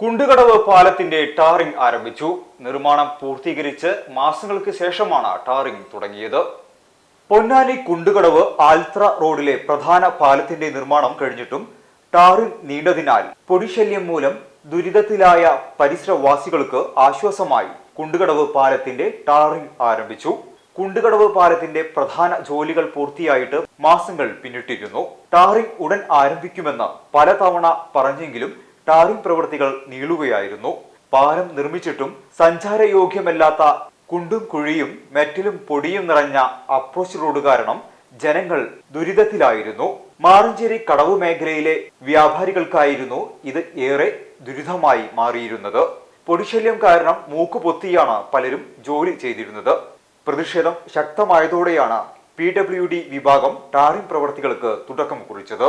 കുണ്ടുകടവ് പാലത്തിന്റെ ടാറിംഗ് ആരംഭിച്ചു. നിർമ്മാണം പൂർത്തീകരിച്ച് മാസങ്ങൾക്ക് ശേഷമാണ് ടാറിംഗ് തുടങ്ങിയത്. പൊന്നാനി കുണ്ടുകടവ് ആൽത്ര റോഡിലെ പ്രധാന പാലത്തിന്റെ നിർമ്മാണം കഴിഞ്ഞിട്ടും ടാറിംഗ് നീണ്ടതിനാൽ പൊടിശല്യം മൂലം ദുരിതത്തിലായ പരിസരവാസികൾക്ക് ആശ്വാസമായി കുണ്ടുകടവ് പാലത്തിന്റെ ടാറിംഗ് ആരംഭിച്ചു. കുണ്ടുകടവ് പാലത്തിന്റെ പ്രധാന ജോലികൾ പൂർത്തിയായിട്ട് മാസങ്ങൾ പിന്നിട്ടിരുന്നു. ടാറിംഗ് ഉടൻ ആരംഭിക്കുമെന്ന് പലതവണ പറഞ്ഞെങ്കിലും ടാറിംഗ് പ്രവൃത്തികൾ നീളുകയായിരുന്നു. പാലം നിർമ്മിച്ചിട്ടും സഞ്ചാരയോഗ്യമല്ലാത്ത കുണ്ടും കുഴിയും മെറ്റലും പൊടിയും നിറഞ്ഞ അപ്രോച്ച് റോഡ് കാരണം ജനങ്ങൾ ദുരിതത്തിലായിരുന്നു. മാറഞ്ചേരി കടവ് മേഖലയിലെ വ്യാപാരികൾക്കായിരുന്നു ഇത് ഏറെ ദുരിതമായി മാറിയിരുന്നത്. പൊടിശല്യം കാരണം മൂക്കുപൊത്തിയാണ് പലരും ജോലി ചെയ്തിരുന്നത്. പ്രതിഷേധം ശക്തമായതോടെയാണ് പി ഡബ്ല്യു ഡി വിഭാഗം ടാറിംഗ് പ്രവർത്തികൾക്ക് തുടക്കം കുറിച്ചത്.